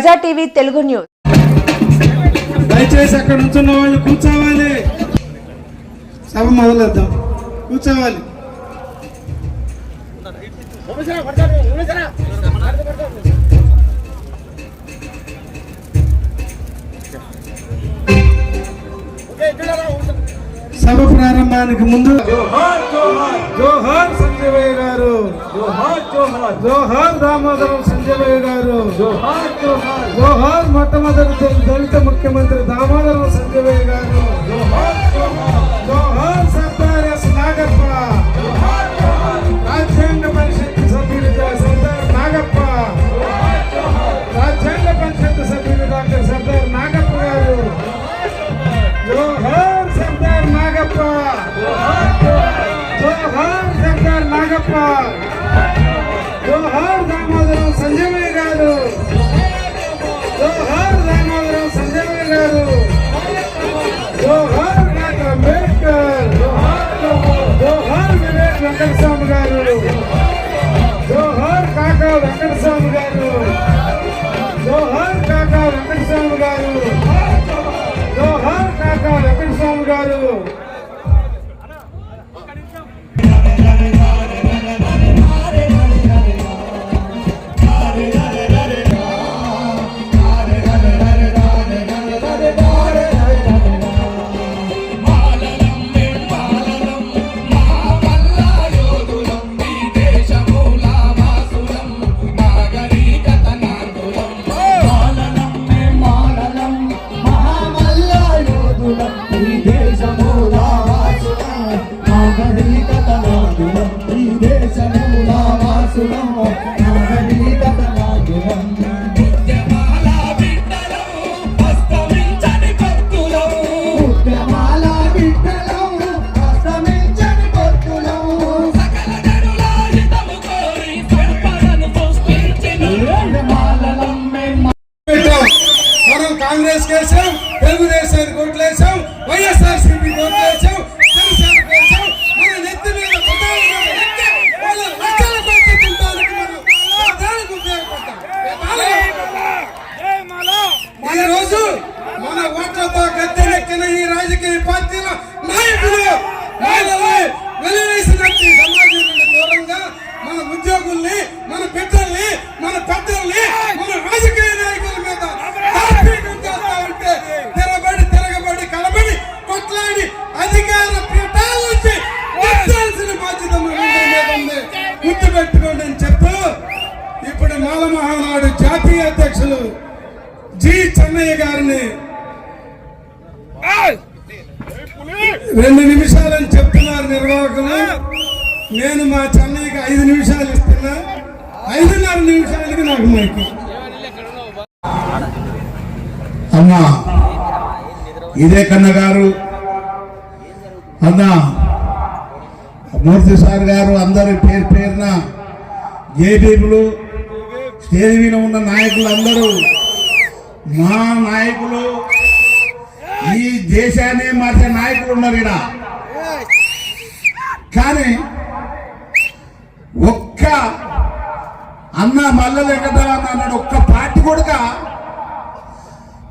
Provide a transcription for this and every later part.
ప్రజా TV Telugu news. దయచేసి అక్కడ నుంచున్న వాళ్ళు కూర్చోవాలి. సభ మొదలెద్దాం. కూర్చోవాలి. సభ ప్రారంభానికి ముందు జోహార్ సంజయ్ గారు. జోహార్ దామోదరం సంజయ్ గారు. జోహార్ మొట్టమొదటి దళిత ముఖ్యమంత్రి దామోదరం జోహార్ కాకా వెంకటస్వామి గారు జి చెన్నయ్య గారిని రెండు నిమిషాలని చెప్తున్నారు నిర్వాహకులు. నేను మా చెన్నయ్యకి ఐదు నిమిషాలు ఇస్తున్నా. ఐదున్నర నిమిషాలకి నాకు మైకి. అమ్మా ఇదే కన్న గారు అన్నా మూర్తి సార్ గారు అందరి పేరు పేరున జేబీలు స్టేజ్ మీద ఉన్న నాయకులు అందరూ మా నాయకులు ఈ దేశాన్ని మార్చే నాయకులు ఉన్నారు ఇక్కడ కానీ ఒక్క అన్న మల్ల వెంకటరావు అన్నాడు ఒక్క పార్టీ కూడా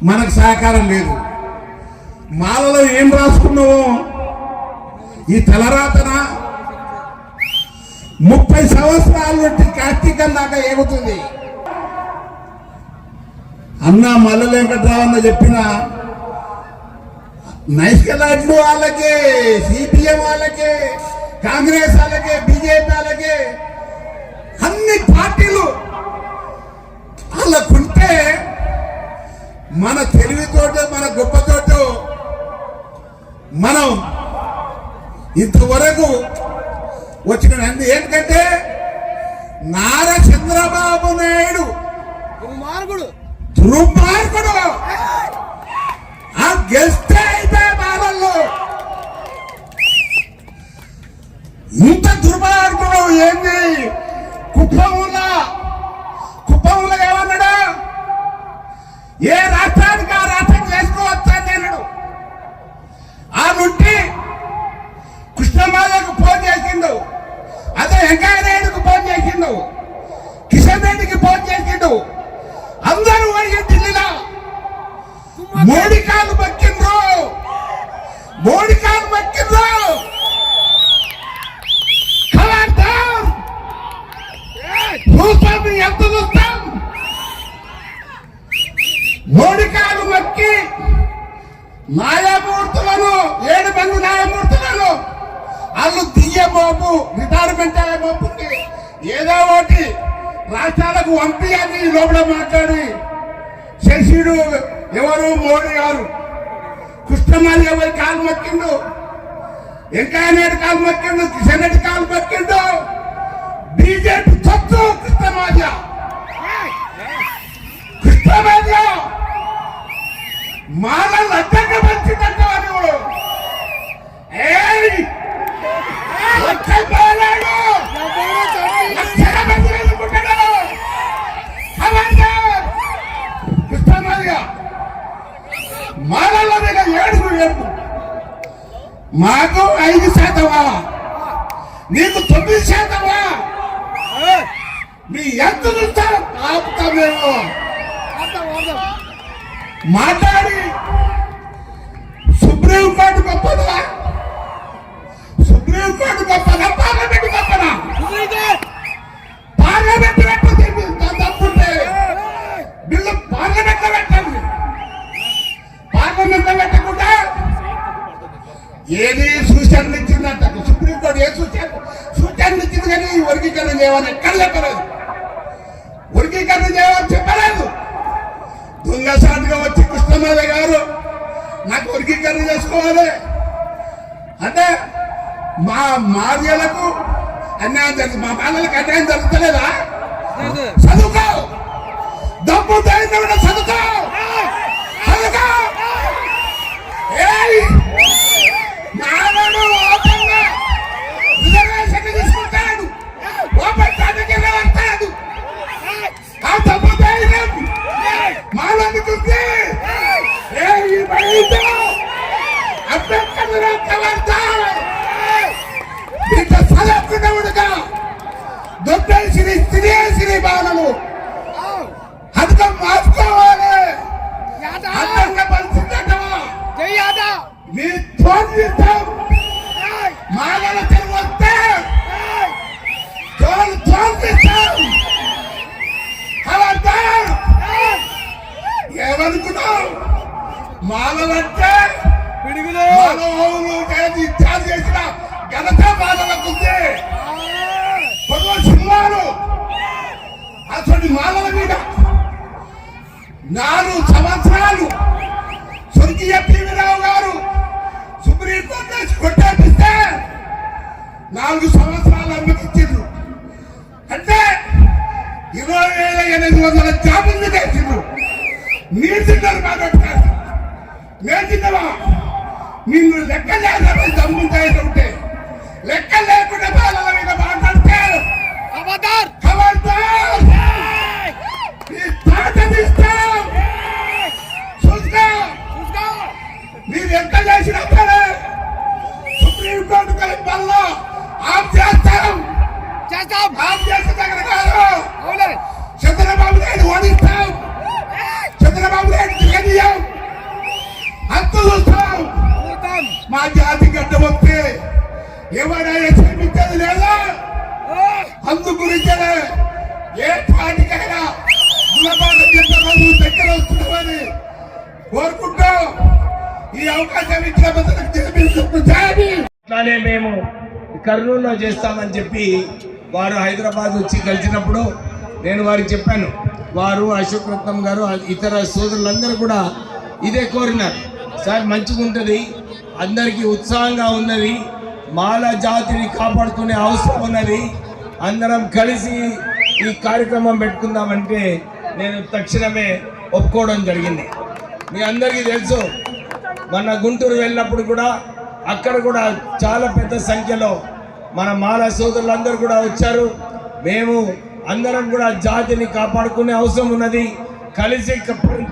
మనకు సహకారం లేదు. మాలలో ఏం రాసుకున్నావు? ఈ తలరాతన ముప్పై సంవత్సరాల నుండి కార్తీకం దాకా ఏగుతుంది. అన్న మల్ల వెంకట్రావన్న చెప్పిన నైష్కలాట్లు వాళ్ళకే సిపిఎం వాళ్ళకే కాంగ్రెస్ వాళ్ళకే బీజేపీ వాళ్ళకే అన్ని పార్టీలు వాళ్ళకుంటే మన తెలివితోటో మన గొప్పతోటో మనం ఇంతవరకు వచ్చిన అంది ఏంటంటే నారా చంద్రబాబు నాయుడు. దుర్మార్గుడు ఆ గెలిస్తే అయితే బాధల్లో. ఇంత దుర్మార్గుడు ఏంది? కుప్పంలో కుప్పంలో ఏమన్నాడు? ఏ రాష్ట్రానికి ఆ రాష్ట్రం చేసుకోవచ్చా అన్నాడు. ఆ నుండి కృష్ణమాలకు ఫోన్ చేసిండు. అదే వెంకయ్య నాయుడుకు ఫోన్ చేసిండు. కిషన్ రెడ్డికి ఫోన్ చేసిండు. అందరూ పోయి ఢిల్లీలో మోడీ కాలు పక్కిండ్రు? మోడీ కాలు పక్కిండ్రు? చూస్తాను ఎంత చూస్తాం? మోడీ కాలు బక్కి న్యాయమూర్తులను ఏడు మంది న్యాయమూర్తులను. వాళ్ళు దియ్యబోపు రిటైర్మెంట్ అయ్యే అయ్యబోతుంది ఏదో ఒకటి రాష్ట్రాలకు పంపి అని లోపల మాట్లాడి. శశిడు ఎవరు? మోడీ గారు. కృష్ణమాలి ఎవరి కాలు మొక్కిండు. వెంకయ్యనాయుడు కాలు మొక్కిండు కిషన్ రెడ్డి కాలు మొక్కిండు. బీజేపీ చచ్చు కృష్ణమాజ కృష్ణమాజ మాల లడ్డంగా వచ్చిందంట వాడు ఏ మాకు ఐదు శాతమా? నీకు తొమ్మిది శాతమా? మీ ఎంత ఆపుతా మేము. మాట్లాడి. సుప్రీంకోర్టు గొప్పదా? సుప్రీంకోర్టు గొప్పదా? పార్లమెంట్ గొప్పదా? పార్లమెంట్ పెట్టండి తప్పుంటే. బిల్లు పార్లమెంట్ ఏది సూచనలు ఇచ్చిందంట సుప్రీంకోర్టు ఏ సూచన సూచనలు ఇచ్చింది కానీ వర్గీకరణ చేయమని ఎక్కడ చెప్పలేదు. వర్గీకరణ చేయమని చెప్పలేదు. దొంగసాటుగా వచ్చి కృష్ణమాధ గారు నాకు వర్గీకరణ చేసుకోవాలి. అంటే మా మార్యలకు అన్యాయం జరుగుతుంది మా బాలలకు అన్యాయం జరుగుతలేదా? చదువుకో! డబ్బు ధైర్యం ఉన్న చదువుకో! చదువుకో! నాన్నను ఓపెన్గా రిజర్వేషన్ తీసుకుంటాడు. ఓపెన్ వస్తాడు. ఆ దమ్ము ధైర్యం మాలనుకుంది ఏ ఈ బయట అంబేద్కర్ కవర్తారు ఇంత చదువుకున్నవుడుగా దొబ్బేసిరి తినేసిరి బాలలు అర్థం మార్చుకోవాలి. అందంగా పరిస్థితి మీ తోన్నిస్తాం తోన్నిస్తాం ఖబర్దార్ ఏమనుకున్నావు? మాలలంటే ఇత్యాది చేసిన ఘనత మాలలకు సినిమాలు అసలు మాలల మీద నాలుగు సంవత్సరాలు స్వర్గీయ పివి రావు గారు సుప్రీంకోర్టు నుంచి కొట్టేపిస్తే నాలుగు సంవత్సరాలు అనుమతించారు అంటే ఇరవై ఎనిమిది వందల జాబులు తెచ్చిండ్రు మీరు తిన్నారు కాబట్టి నేను తిన్నవా నిన్ను లెక్క లేదని దమ్ముంటాయి ఉంటే లెక్క లేకుండా బాలల మీద మాట్లాడితే ఖబర్దార్ నీ తాట తీస్తాం. చూసుకో. మీరు ఎంత చేసినా సరే సుప్రీంకోర్టు కలిపి వల్ల ఆఫ్ చేస్తాం. ఆఫ్ చేసిన దగ్గర కాదు చంద్రబాబు నాయుడు ఓడిస్తాం. చంద్రబాబు నాయుడు అంత మా జాతి గడ్డ వస్తే ఎవరైనా క్షమించేది లేదా? అందు గురించే ఏ పాటికైనా గుణపాఠం చెప్పే రోజు దగ్గర వస్తున్నామని కోరుకుంటూ. ఈ అవకాశం ఇచ్చిన అట్లానే మేము కర్నూలులో చేస్తామని చెప్పి వారు హైదరాబాద్ వచ్చి కలిసినప్పుడు నేను వారికి చెప్పాను వారు అశోక్ రత్నం గారు ఇతర సోదరులందరూ కూడా ఇదే కోరినారు. సార్ మంచిగా ఉంటుంది అందరికీ ఉత్సాహంగా ఉన్నది మాల జాతిని కాపాడుకునే అవసరం ఉన్నది అందరం కలిసి ఈ కార్యక్రమం పెట్టుకుందామంటే నేను తక్షణమే ఒప్పుకోవడం జరిగింది. మీ అందరికీ తెలుసు మన గుంటూరు వెళ్ళినప్పుడు కూడా అక్కడ కూడా చాలా పెద్ద సంఖ్యలో మన మాల సోదరులందరూ కూడా వచ్చారు. మేము అందరం కూడా జాతిని కాపాడుకునే అవసరం ఉన్నది. కలిసి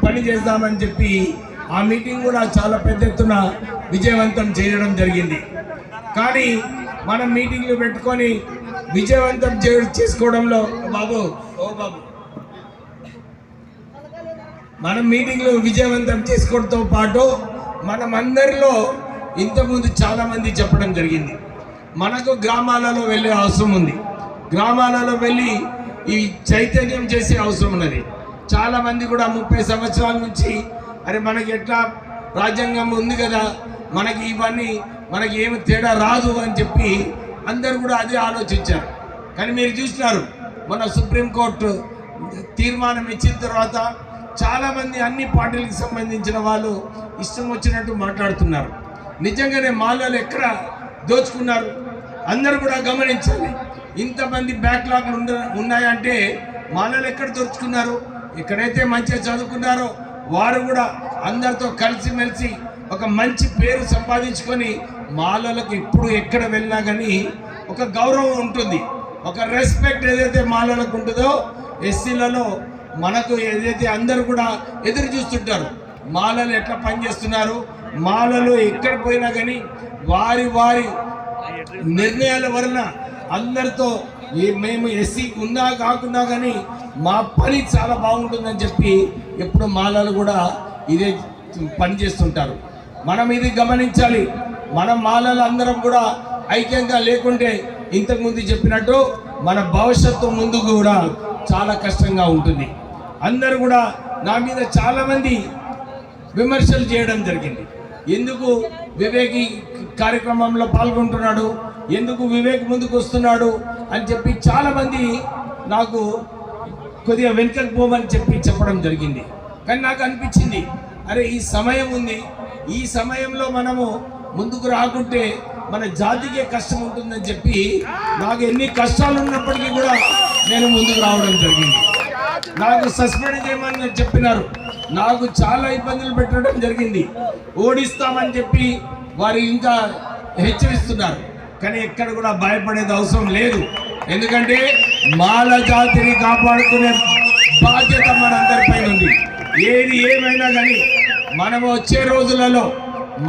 పని చేద్దామని చెప్పి ఆ మీటింగ్ కూడా చాలా పెద్ద ఎత్తున విజయవంతం చేయడం జరిగింది. కానీ మనం మీటింగ్లు పెట్టుకొని విజయవంతం చే- చేసుకోవడంలో బాబు ఓ బాబు. మనం మీటింగ్లు విజయవంతం చేసుకోవడంతో పాటు మనం అందరిలో ఇంతకుముందు చాలామంది చెప్పడం జరిగింది. మనకు గ్రామాలలో వెళ్ళే అవసరం ఉంది. గ్రామాలలో వెళ్ళి ఈ చైతన్యం చేసే అవసరం ఉన్నది. చాలామంది కూడా ముప్పై సంవత్సరాల నుంచి అరే మనకి ఎట్లా రాజ్యాంగం ఉంది కదా మనకి ఇవన్నీ మనకి ఏమి తేడా రాదు అని చెప్పి అందరు కూడా అదే ఆలోచించారు. కానీ మీరు చూసినారు మన సుప్రీంకోర్టు తీర్మానం ఇచ్చిన తర్వాత చాలామంది అన్ని పార్టీలకు సంబంధించిన వాళ్ళు ఇష్టం వచ్చినట్టు మాట్లాడుతున్నారు. నిజంగానే మాలలో ఎక్కడ దోచుకున్నారు? అందరూ కూడా గమనించాలి. ఇంతమంది బ్యాక్లాగ్లు ఉండ ఉన్నాయంటే మాలలు ఎక్కడ దొరుకుతున్నారు ఎక్కడైతే మంచిగా చదువుకున్నారో వారు కూడా అందరితో కలిసిమెలిసి ఒక మంచి పేరు సంపాదించుకొని మాలలకు ఇప్పుడు ఎక్కడ వెళ్ళినా కానీ ఒక గౌరవం ఉంటుంది. ఒక రెస్పెక్ట్ ఏదైతే మాలలకు ఉంటుందో ఎస్సీలలో మనకు ఏదైతే అందరూ కూడా ఎదురు చూస్తుంటారు మాలలు ఎట్లా పనిచేస్తున్నారు మాలలు ఎక్కడ పోయినా కానీ వారి వారి నిర్ణయాల వలన అందరితో మేము ఎస్సీ ఉన్నా కాకున్నా కానీ మా పని చాలా బాగుంటుందని చెప్పి ఎప్పుడు మాలలు కూడా ఇదే పని చేస్తుంటారు. మనం ఇది గమనించాలి. మన మాలలు అందరం కూడా ఐక్యంగా లేకుంటే ఇంతకుముందు చెప్పినట్టు మన భవిష్యత్తు ముందు కూడా చాలా కష్టంగా ఉంటుంది. అందరూ కూడా నా మీద చాలామంది విమర్శలు చేయడం జరిగింది. ఎందుకు వివేకి కార్యక్రమంలో పాల్గొంటున్నాడు. ఎందుకు వివేక్ ముందుకు వస్తున్నాడు అని చెప్పి చాలామంది నాకు కొద్దిగా వెనుకకు పోమని చెప్పి చెప్పడం జరిగింది. కానీ నాకు అనిపించింది అరే ఈ సమయం ఉంది. ఈ సమయంలో మనము ముందుకు రాకుంటే మన జాతికే కష్టం ఉంటుందని చెప్పి నాకు ఎన్ని కష్టాలు ఉన్నప్పటికీ కూడా నేను ముందుకు రావడం జరిగింది. నాకు సస్పెండ్ చేయమని చెప్పినారు. నాకు చాలా ఇబ్బందులు పెట్టడం జరిగింది. ఓడిస్తామని చెప్పి వారు ఇంకా హెచ్చరిస్తున్నారు. కానీ ఎక్కడ కూడా భయపడేది అవసరం లేదు. ఎందుకంటే మాల జాతిని కాపాడుకునే బాధ్యత మనందరిపై ఉంది. ఏది ఏమైనా కానీ మనము వచ్చే రోజులలో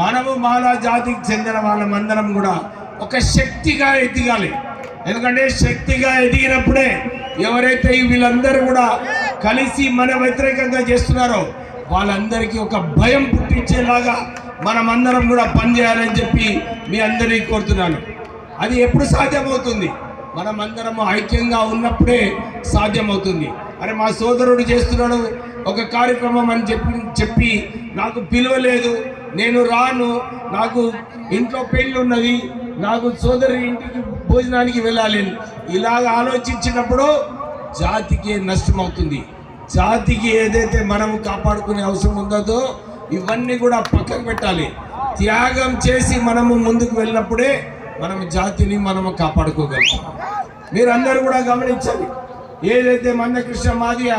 మనము మాలా జాతికి చెందిన వాళ్ళమందరం కూడా ఒక శక్తిగా ఎదిగాలి. ఎందుకంటే శక్తిగా ఎదిగినప్పుడే ఎవరైతే వీళ్ళందరూ కూడా కలిసి మన వ్యతిరేకంగా చేస్తున్నారో వాళ్ళందరికీ ఒక భయం పుట్టించేలాగా మనమందరం కూడా పనిచేయాలని చెప్పి మీ అందరినీ కోరుతున్నాను. అది ఎప్పుడు సాధ్యమవుతుంది? మనమందరము ఐక్యంగా ఉన్నప్పుడే సాధ్యమవుతుంది. అరే మా సోదరుడు చేస్తున్నాడు ఒక కార్యక్రమం అని చెప్పి చెప్పి నాకు పిలువలేదు. నేను రాను. నాకు ఇంట్లో పెళ్ళి ఉన్నది నాకు సోదరి ఇంటికి భోజనానికి వెళ్ళాలి. ఇలాగ ఆలోచించినప్పుడు జాతికి నష్టం అవుతుంది జాతికి ఏదైతే మనము కాపాడుకునే అవసరం ఉందో ఇవన్నీ కూడా పక్కకు పెట్టాలి. త్యాగం చేసి మనము ముందుకు వెళ్ళినప్పుడే మనం జాతిని మనము కాపాడుకోగలుగుతాం. మీరందరూ కూడా గమనించాలి ఏదైతే మందకృష్ణ మాదియ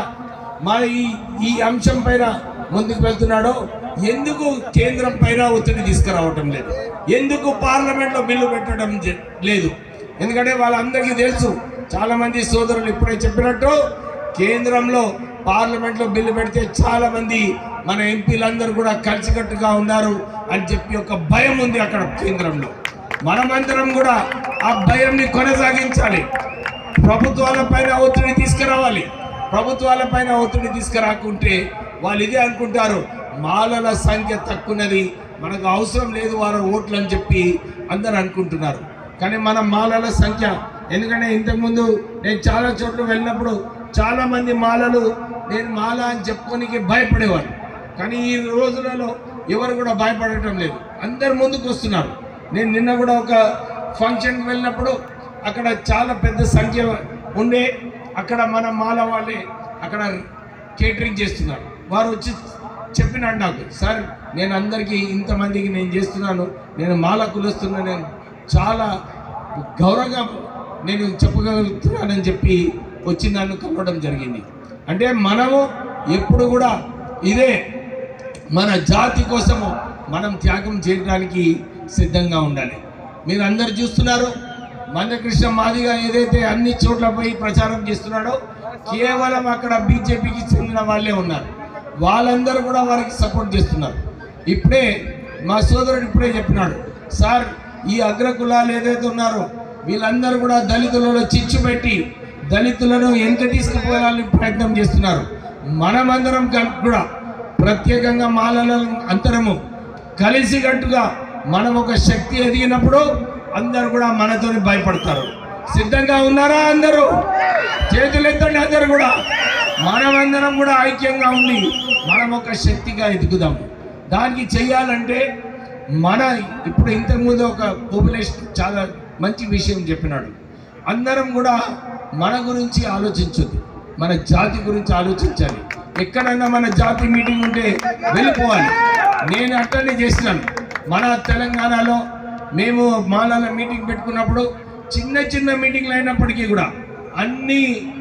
మా ఈ ఈ అంశం పైన ముందుకు వెళ్తున్నాడో ఎందుకు కేంద్రం పైన ఒత్తిడి తీసుకురావటం లేదు? ఎందుకు పార్లమెంట్లో బిల్లు పెట్టడం లేదు? ఎందుకంటే వాళ్ళందరికీ తెలుసు చాలామంది సోదరులు ఇప్పుడే చెప్పినట్టు కేంద్రంలో పార్లమెంట్లో బిల్లు పెడితే చాలామంది మన ఎంపీలందరూ కూడా కలిసికట్టుగా ఉన్నారు అని చెప్పి ఒక భయం ఉంది అక్కడ కేంద్రంలో. మనమందరం కూడా ఆ భయంని కొనసాగించాలి. ప్రభుత్వాల పైన ఒత్తిడి తీసుకురావాలి. ప్రభుత్వాల పైన ఒత్తిడి తీసుకురాకుంటే వాళ్ళు ఇదే అనుకుంటారు మాలల సంఖ్య తక్కువన్నది మనకు అవసరం లేదు వారు ఓట్లు అని చెప్పి అందరు అనుకుంటున్నారు. కానీ మన మాలల సంఖ్య ఎందుకంటే ఇంతకుముందు నేను చాలా చోట్ల వెళ్ళినప్పుడు చాలామంది మాలలు నేను మాల అని చెప్పుకోనికి భయపడేవారు. కానీ ఈ రోజులలో ఎవరు కూడా భయపడటం లేదు. అందరు ముందుకు వస్తున్నారు. నేను నిన్న కూడా ఒక ఫంక్షన్కి వెళ్ళినప్పుడు అక్కడ చాలా పెద్ద సంఖ్య ఉండే అక్కడ మన మాల వాళ్ళే అక్కడ కేటరింగ్ చేస్తున్నారు. వారు వచ్చి చెప్పినాడు నాకు సార్ నేను అందరికీ ఇంతమందికి నేను చేస్తున్నాను నేను మాల కులుస్తున్నా నేను చాలా గౌరవంగా నేను చెప్పగలుగుతున్నానని చెప్పి వచ్చి కలవడం జరిగింది. అంటే మనము ఎప్పుడు కూడా ఇదే మన జాతి కోసము మనం త్యాగం చేయడానికి సిద్ధంగా ఉండాలి. మీరు అందరు చూస్తున్నారు మందకృష్ణ మాదిగా ఏదైతే అన్ని చోట్ల పోయి ప్రచారం చేస్తున్నాడో కేవలం అక్కడ బీజేపీకి చెందిన వాళ్ళే ఉన్నారు. వాళ్ళందరూ కూడా వారికి సపోర్ట్ చేస్తున్నారు. ఇప్పుడే మా సోదరుడు ఇప్పుడే చెప్పినాడు సార్ ఈ అగ్రకులాలు ఏదైతే ఉన్నారో వీళ్ళందరూ కూడా దళితులలో చిచ్చు పెట్టి దళితులను ఎంత తీసుకుపోవాలని ప్రయత్నం చేస్తున్నారు. మనమందరం కూడా ప్రత్యేకంగా మాలల అంతరము కలిసికట్టుగా మనం ఒక శక్తి ఎదిగినప్పుడు అందరూ కూడా మనతో భయపడతారు. సిద్ధంగా ఉన్నారా అందరూ? చేతులు ఎత్తండి అందరూ కూడా. మనమందరం కూడా ఐక్యంగా ఉండి మనం ఒక శక్తిగా ఎదుగుదాం. దానికి చెయ్యాలంటే మన ఇప్పుడు ఇంతకుముందు ఒక పాపులేషన్ చాలా మంచి విషయం చెప్పినాడు. అందరం కూడా మన గురించి ఆలోచించొద్దు. మన జాతి గురించి ఆలోచించాలి. ఎక్కడైనా మన జాతి మీటింగ్ ఉంటే వెళ్ళిపోవాలి. నేను అట్టనే చేసినాను. మన తెలంగాణలో మేము మాలాల మీటింగ్ పెట్టుకున్నప్పుడు చిన్న చిన్న మీటింగ్లు అయినప్పటికీ కూడా అన్ని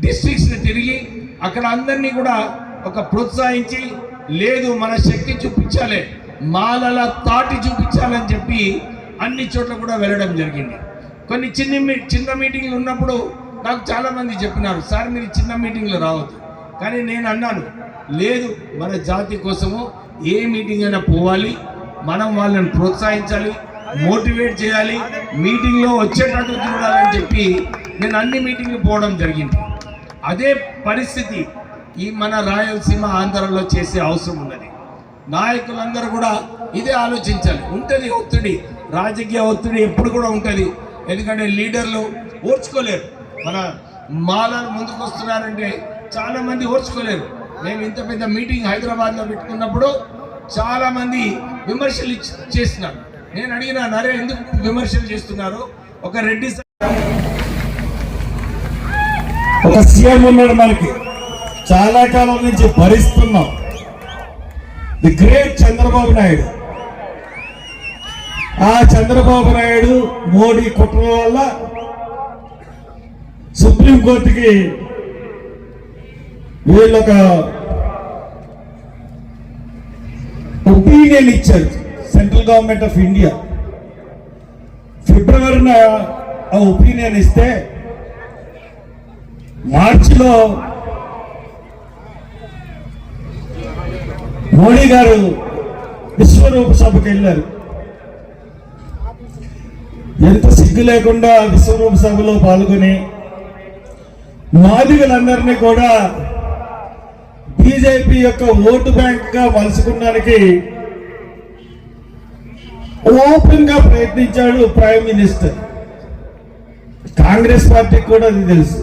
డిస్ట్రిక్ట్స్ని తిరిగి అక్కడ అందరినీ కూడా ఒక ప్రోత్సహించి లేదు మన శక్తి చూపించాలి మాలల తాటి చూపించాలని చెప్పి అన్ని చోట్ల కూడా వెళ్ళడం జరిగింది. కొన్ని చిన్న మీ- చిన్న మీటింగ్లు ఉన్నప్పుడు నాకు చాలామంది చెప్పినారు సార్ మీరు చిన్న మీటింగ్లు రావద్దు. కానీ నేను అన్నాను లేదు మన జాతి కోసము ఏ మీటింగ్ అయినా పోవాలి మనం వాళ్ళని ప్రోత్సహించాలి మోటివేట్ చేయాలి మీటింగ్లో వచ్చేటట్టు చూడాలని చెప్పి నేను అన్ని మీటింగ్లు పోవడం జరిగింది. అదే పరిస్థితి ఈ మన రాయలసీమ ఆంధ్రలో చేసే అవసరం ఉన్నది. నాయకులందరూ కూడా ఇదే ఆలోచించాలి. ఉంటుంది ఒత్తిడి రాజకీయ ఒత్తిడి ఎప్పుడు కూడా ఉంటుంది. ఎందుకంటే లీడర్లు ఓర్చుకోలేరు. మన మాలను ముందుకు వస్తున్నారంటే చాలా మంది ఓర్చుకోలేరు మేము ఇంత పెద్ద మీటింగ్ హైదరాబాద్లో పెట్టుకున్నప్పుడు చాలా మంది విమర్శలు చేస్తున్నారు. నేను అడిగిన నరే ఎందుకు విమర్శలు చేస్తున్నారు? ఒక రెడ్డి ఒక సీఎం ఉన్నాడు మనకి. చాలా కాలం నుంచి భరిస్తున్నాం. The great Chandrababu Naidu. ఆ చంద్రబాబు నాయుడు మోడీ కుట్రల వల్ల సుప్రీంకోర్టుకి వీళ్ళొక ఒపీనియన్ ఇచ్చారు సెంట్రల్ గవర్నమెంట్ ఆఫ్ ఇండియా. ఫిబ్రవరిన ఆ ఒపీనియన్ ఇస్తే మార్చిలో మోడీ గారు విశ్వరూప సభకు వెళ్ళారు. ఎంత సిగ్గు లేకుండా విశ్వరూప సభలో పాల్గొని మాదిగలందరినీ కూడా బీజేపీ యొక్క ఓటు బ్యాంక్గా మలుచుకోవడానికి ఓపెన్గా ప్రయత్నించాడు ప్రైమ్ మినిస్టర్. కాంగ్రెస్ పార్టీకి కూడా అది తెలుసు.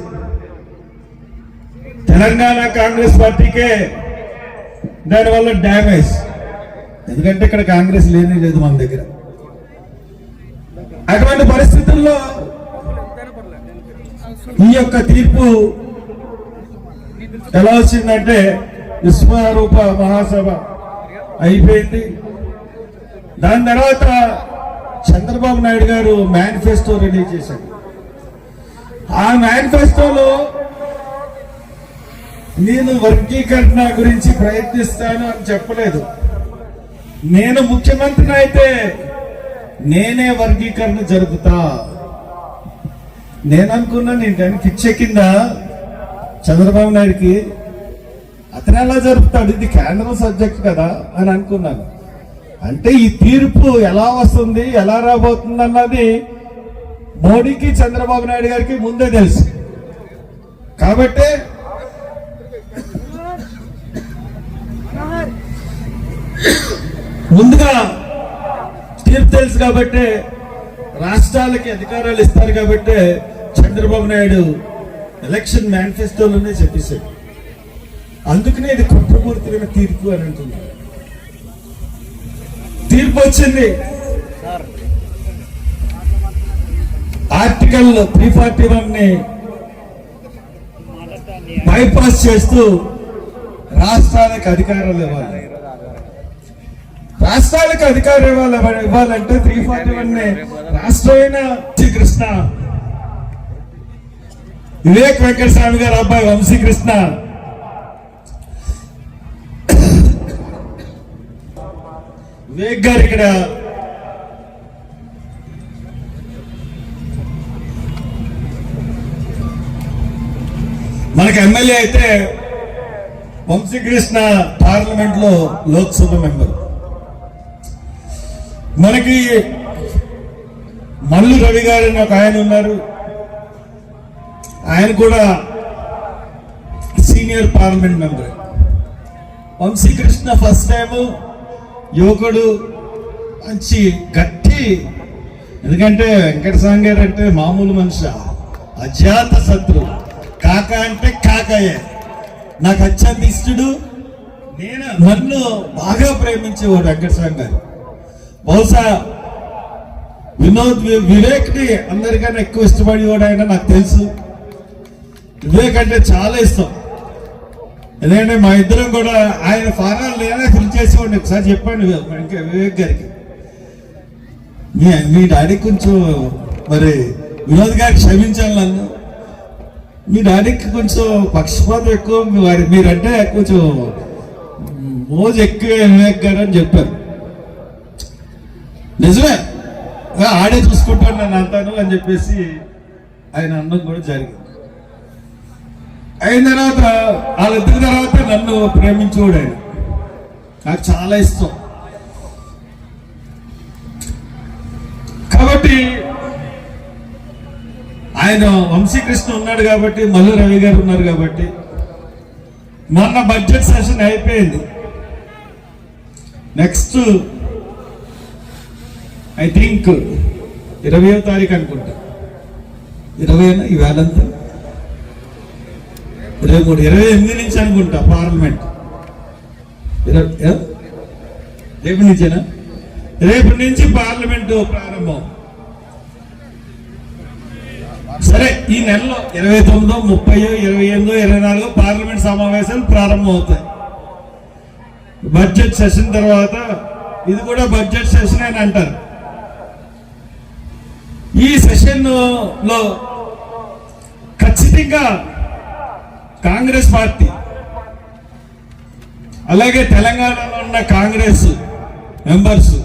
తెలంగాణ కాంగ్రెస్ పార్టీకే దానివల్ల డ్యామేజ్. ఎందుకంటే ఇక్కడ కాంగ్రెస్ లేని లేదు మన దగ్గర. అటువంటి పరిస్థితుల్లో ఈ యొక్క తీర్పు ఎలా వచ్చిందంటే విశ్వరూప మహాసభ అయిపోయింది. దాని తర్వాత చంద్రబాబు నాయుడు గారు మేనిఫెస్టో రిలీజ్ చేశారు. ఆ మేనిఫెస్టోలో నేను వర్గీకరణ గురించి ప్రయత్నిస్తాను అని చెప్పలేదు. నేను ముఖ్యమంత్రిని అయితే నేనే వర్గీకరణ జరుపుతా. నేను అనుకున్నా నేను దానికి కింద చంద్రబాబు నాయుడికి అతను ఎలా జరుపుతాడు? ఇది కేంద్రం సబ్జెక్ట్ కదా అని అనుకున్నాను. అంటే ఈ తీర్పు ఎలా వస్తుంది ఎలా రాబోతుంది అన్నది మోడీకి చంద్రబాబు నాయుడు గారికి ముందే తెలుసు. కాబట్టి ముందుగా తీర్పు తెలుసు కాబట్టి రాష్ట్రాలకి అధికారాలు ఇస్తారు కాబట్టి చంద్రబాబు నాయుడు ఎలక్షన్ మేనిఫెస్టోలోనే చెప్పేశాడు. అందుకనే ఇది కుట్రపూరితమైన తీర్పు అని అంటున్నాడు తీర్పు వచ్చింది. ఆర్టికల్ త్రీ ఫార్టీ వన్ని బైపాస్ చేస్తూ రాష్ట్రాలకు అధికారాలు ఇవ్వాలి. రాష్ట్రాలకు అధికారం ఇవ్వాలి ఇవ్వాలంటే త్రీ ఫార్టీ వన్ రాష్ట్రమైన కృష్ణ వివేక్ వెంకట స్వామి గారు అబ్బాయి వంశీకృష్ణ. వివేక్ గారు ఇక్కడ. మనకి ఎమ్మెల్యే అయితే వంశీకృష్ణ పార్లమెంట్లో లోక్సభ మెంబర్. మనకి మల్లు రవి గారు అని ఒక ఆయన ఉన్నారు. ఆయన కూడా senior parliament member. Vamsikrishna first time యువకుడు మంచి గట్టి ఎందుకంటే వెంకట స్వామి గారు అంటే మామూలు మనిషి అజాత శత్రు. కాక అంటే కాకయ్యే నాకు అత్యంత ఇష్టడు నేను నన్ను బాగా ప్రేమించేవాడు వెంకట స్వామి గారు. బహుశా వినోద్ వి- వివేక్ని అందరికన్నా ఎక్కువ ఇష్టపడేవాడు ఆయన నాకు తెలుసు. వివేక్ అంటే చాలా ఇష్టం. ఎందుకంటే మా ఇద్దరం కూడా ఆయన ఫారాలు నేనే ఫిల్ చేసేవాడిని. ఒకసారి చెప్పండి ఇంకా వివేక్ గారికి. మీ మీ డాడీ కొంచెం మరి వినోద్ గారికి క్షమించాలి నన్ను. మీ డాడీకి కొంచెం పక్షపాతం ఎక్కువ. వారి మీరంటే కొంచెం మోజు ఎక్కువ వివేక్ గారు అని చెప్పారు. నిజమే. ఆడే చూసుకుంటాను నన్ను అంటాను అని చెప్పేసి ఆయన అన్నం కూడా జరిగింది. అయిన తర్వాత వాళ్ళిద్దరి తర్వాత నన్ను ప్రేమించేవాడు ఆయన. నాకు చాలా ఇష్టం. కాబట్టి ఆయన వంశీకృష్ణ ఉన్నాడు కాబట్టి మల్లు రవి గారు ఉన్నారు కాబట్టి మొన్న బడ్జెట్ సెషన్ అయిపోయింది. నెక్స్ట్ ఐ థింక్ ఇరవయో తారీఖు అనుకుంటా. ఇరవైనా ఈవేళంతా ఇరవై మూడు ఇరవై ఎనిమిది నుంచి అనుకుంటా పార్లమెంట్. రేపు నుంచేనా? రేపు నుంచి పార్లమెంట్ ప్రారంభం. సరే ఈ నెలలో ఇరవై తొమ్మిదో ముప్పై ఇరవై ఎనిమిదో ఇరవై నాలుగో పార్లమెంట్ సమావేశాలు ప్రారంభం అవుతాయి. బడ్జెట్ సెషన్ తర్వాత ఇది కూడా బడ్జెట్ సెషన్ అని అంటారు. ఈ సెషన్లో ఖచ్చితంగా కాంగ్రెస్ పార్టీ అలాగే తెలంగాణలో ఉన్న కాంగ్రెస్ మెంబర్స్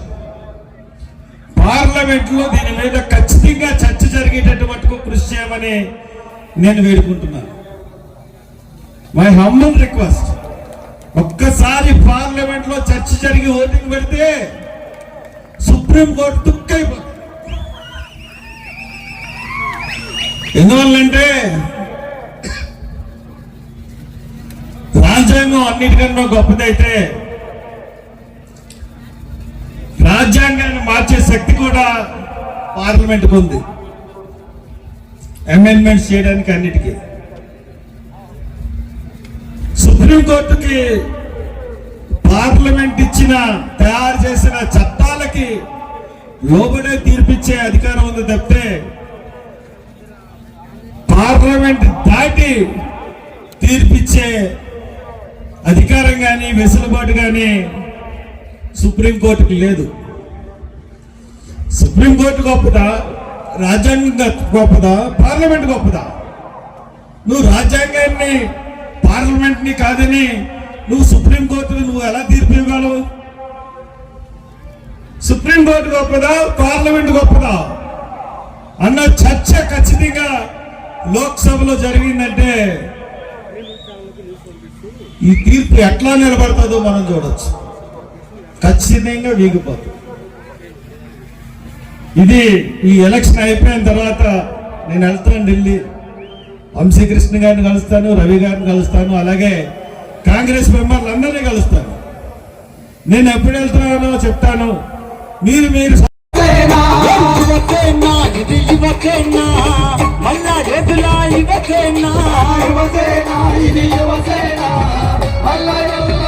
పార్లమెంట్లో దీని మీద ఖచ్చితంగా చర్చ జరిగేటట్టు మటుకు కృషి చేయమని నేను వేడుకుంటున్నాను. మై హంబుల్ రిక్వెస్ట్ ఒక్కసారి పార్లమెంట్లో చర్చ జరిగి ఓటింగ్ పెడితే సుప్రీం కోర్టు తుక్కైపోతుంది. ఎందువల్లంటే రాజ్యాంగం అన్నిటికన్నా గొప్పదైతే రాజ్యాంగాన్ని మార్చే శక్తి కూడా పార్లమెంట్కు ఉంది. అమెండ్మెంట్స్ చేయడానికి అన్నిటికీ. సుప్రీంకోర్టుకి పార్లమెంట్ ఇచ్చిన తయారు చేసిన చట్టాలకి లోబడే తీర్పిచ్చే అధికారం ఉంది తప్పితే పార్లమెంట్ దాటి తీర్పిచ్చే అధికారం కానీ వెసులుబాటు కానీ సుప్రీంకోర్టుకి లేదు. సుప్రీంకోర్టు గొప్పదా రాజ్యాంగం గొప్పదా పార్లమెంట్ గొప్పదా నువ్వు రాజ్యాంగాన్ని పార్లమెంట్ని కాదని నువ్వు సుప్రీంకోర్టుని నువ్వు ఎలా తీర్పు ఇవ్వగలవు సుప్రీంకోర్టు గొప్పదా పార్లమెంట్ గొప్పదా అన్న చర్చ ఖచ్చితంగా లోక్సభలో జరిగిందంటే ఈ తీర్పు ఎట్లా నిలబడుతుందో మనం చూడొచ్చు. ఖచ్చితంగా వీగిపోతుంది. ఇది ఈ ఎలక్షన్ అయిపోయిన తర్వాత నేను వెళ్తాను ఢిల్లీ. వంశీకృష్ణ గారిని కలుస్తాను రవి గారిని కలుస్తాను అలాగే కాంగ్రెస్ మెంబర్లు అందరినీ కలుస్తాను. నేను ఎప్పుడు వెళ్తున్నానో చెప్తాను. మీరు మీరు మళ్ళా Allah